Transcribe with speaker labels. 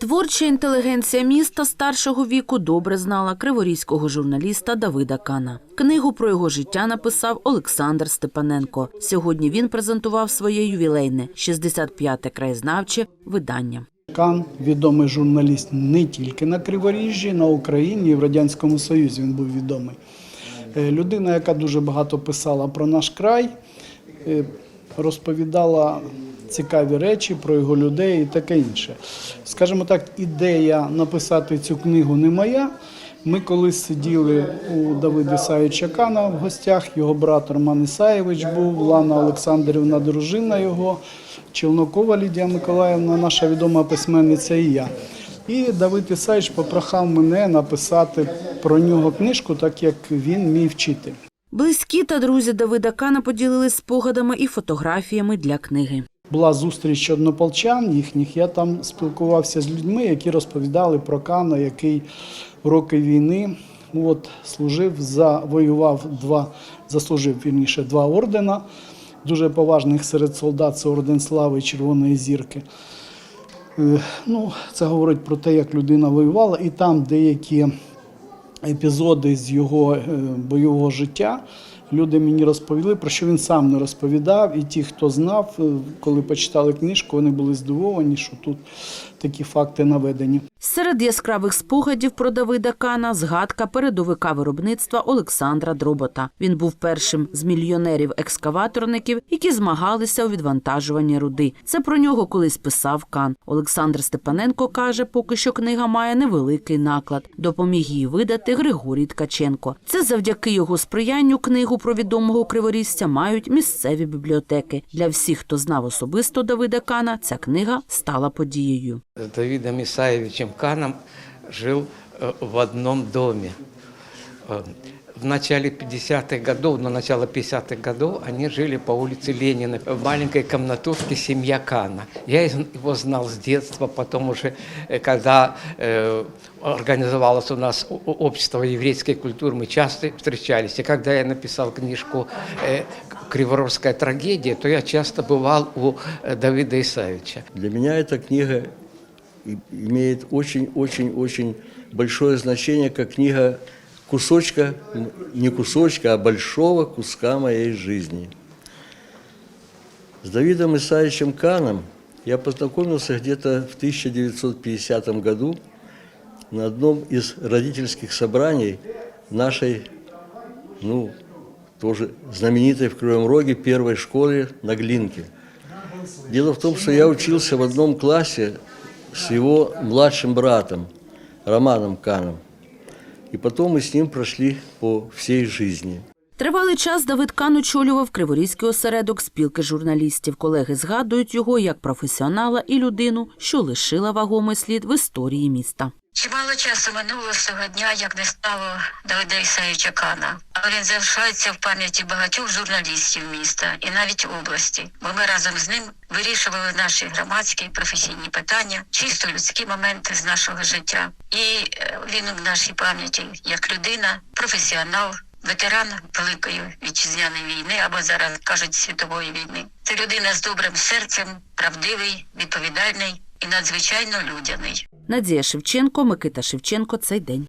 Speaker 1: Творча інтелігенція міста старшого віку добре знала криворізького журналіста Давида Кана. Книгу про його життя написав Олександр Степаненко. Сьогодні він презентував своє ювілейне 65-те краєзнавче видання.
Speaker 2: Кан відомий журналіст не тільки на Криворіжжі, на Україні і в Радянському Союзі він був відомий. Е, Людина, яка дуже багато писала про наш край, е, розповідала цікаві речі про його людей і таке інше. Скажімо так, ідея написати цю книгу не моя. Ми колись сиділи у Давида Ісаївича Кана в гостях, його брат Роман Ісаєвич був, Лана Олександрівна, дружина його, Челнокова Лідія Миколаївна, наша відома письменниця і я. І Давид Ісаївич попрохав мене написати про нього книжку, так як він мій вчитель.
Speaker 1: Близькі та друзі Давида Кана поділились спогадами і фотографіями для книги.
Speaker 2: Була зустріч однополчан їхніх. Я там спілкувався з людьми, які розповідали про Кана, який в роки війни от, служив, завоював два, заслужив вірніше, два ордена. Дуже поважних серед солдат це орден слави і Червоної зірки. Е, Ну, це говорить про те, як людина воювала, і там деякі епізоди з його е, бойового життя. Люди мені розповіли, про що він сам не розповідав. І ті, хто знав, е, коли почитали книжку, вони були здивовані, що тут такі факти наведені.
Speaker 1: Серед яскравих спогадів про Давида Кана згадка передовика виробництва Олександра Дробота. Він був першим з мільйонерів-екскаваторників, які змагалися у відвантажуванні руди. Це про нього колись писав Кан. Олександр Степаненко каже, поки що книга має невеликий наклад. Допоміг її видати Григорій Ткаченко. Це завдяки його сприянню книгу про відомого криворізця мають місцеві бібліотеки. Для всіх, хто знав особисто Давида Кана, ця книга стала подією.
Speaker 3: С Давидом Исаевичем Каном жил э, в одном доме. Э, В начале 50-х годов, на начало 50-х годов, они жили по улице Ленина, в маленькой комнатушке семья Кана. Я его знал с детства, потом уже, э, когда э, организовалось у нас общество еврейской культуры, мы часто встречались. И когда я написал книжку э, «Криворожская трагедия», то я часто бывал у Давида Исаевича.
Speaker 4: Для меня эта книга имеет очень-очень-очень большое значение, как книга кусочка, не кусочка, а большого куска моей жизни. С Давидом Исаевичем Каном я познакомился где-то в 1950 году на одном из родительских собраний нашей, ну, тоже знаменитой в Кривом Роге первой школе на Глинке. Дело в том, что я учился в одном классе с его младшим братом Романом Каном. И потом мы с ним прошли по всей жизни.
Speaker 1: Тривалий час Давид Кан очолював Криворізький осередок спілки журналістів. Колеги згадують його як професіонала і людину, що лишила вагомий слід в історії міста.
Speaker 5: Чимало часу минуло з того дня, як не стало Давида Ісаївича Кана. Але він залишається в пам'яті багатьох журналістів міста і навіть області, бо ми разом з ним вирішували наші громадські і професійні питання, чисто людські моменти з нашого життя. І е, він у нашій пам'яті як людина, професіонал, ветеран Великої вітчизняної війни або зараз кажуть світової війни. Це людина з добрим серцем, правдивий, відповідальний і надзвичайно людяний.
Speaker 1: Надія Шевченко, Микита Шевченко. Цей день.